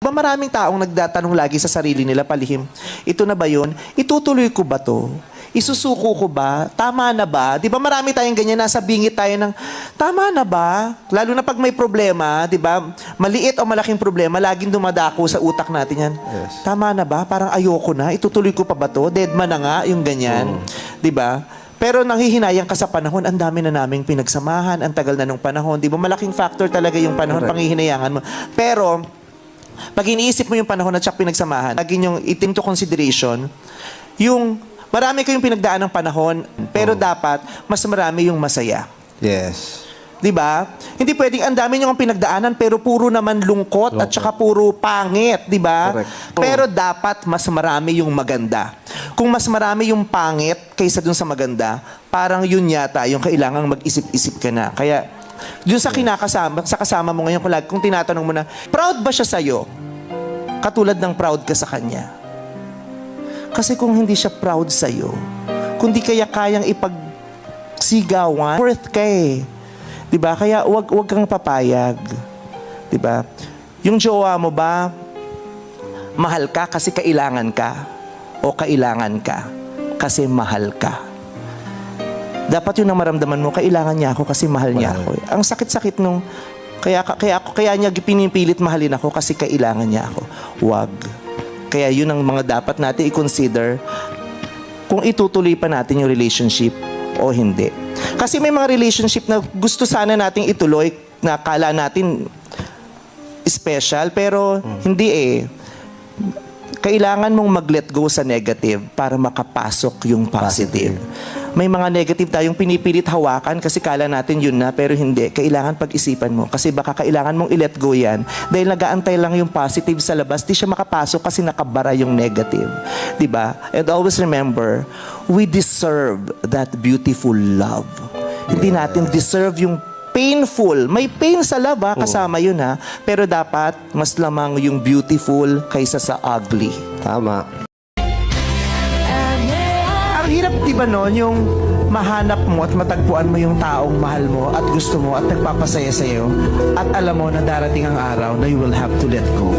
Ba maraming taong nagdatanong lagi sa sarili nila palihim, ito na ba yun? Itutuloy ko ba to? Isusuko ko ba? Tama na ba? Di ba marami tayong ganyan, nasa bingit tayo ng, tama na ba? Lalo na pag may problema, di ba? Maliit o malaking problema, laging dumadako sa utak natin yan. Yes. Tama na ba? Parang ayoko na. Itutuloy ko pa ba to? Deadman na nga, yung ganyan. Di ba? Pero nanghihinayang ka sa panahon, ang dami na naming pinagsamahan, ang tagal na nung panahon. Di ba? Malaking factor talaga yung panahon, panghihinayangan mo. Pero, pag iniisip mo yung panahon at siya pinagsamahan, lagi yung itim to consideration, yung marami kayong pinagdaan ng panahon, pero dapat mas marami yung masaya. Yes. 'Di ba? Hindi pwedeng ang dami niyong pinagdaanan pero puro naman lungkot, at saka puro pangit, 'di ba? Pero dapat mas marami yung maganda. Kung mas marami yung pangit kaysa dun sa maganda, parang yun yata yung kailangang mag-isip-isip ka na. Kaya dun sa kinakasama, sa kasama mo ngayon, kung, kung tinatanong mo na, proud ba siya sa'yo? Katulad ng proud ka sa kanya. Kasi kung hindi siya proud sa'yo, kung di kaya kayang ipagsigawan, worth ka eh. 'Di ba? Kaya wag wag kang papayag. 'Di ba? Yung jowa mo ba mahal ka kasi kailangan ka o kailangan ka kasi mahal ka. Dapat yun ang maramdaman mo, kailangan niya ako kasi mahal niya ako. eh. Ang sakit-sakit nung kaya kaya ako kaya niya pinipilit mahalin ako kasi kailangan niya ako. Wag. Kaya yun ang mga dapat natin i-consider kung itutuloy pa natin yung relationship o hindi. Kasi may mga relationship na gusto sana nating ituloy na kala natin special pero hindi eh. Kailangan mong mag-let go sa negative para makapasok yung positive. May mga negative tayong pinipilit hawakan kasi kala natin yun na pero hindi. Kailangan pag-isipan mo kasi baka kailangan mong i-let go yan dahil nagaantay lang yung positive sa labas. Di siya makapasok kasi nakabara yung negative. 'Di ba? And always remember, we deserve that beautiful love. Hindi natin deserve yung painful. May pain sa love ha, kasama yun ha. Pero dapat mas lamang yung beautiful kaysa sa ugly. Tama. Ba nun yung mahanap mo at matagpuan mo yung taong mahal mo at gusto mo at nagpapasaya sa'yo at alam mo na darating ang araw na you will have to let go.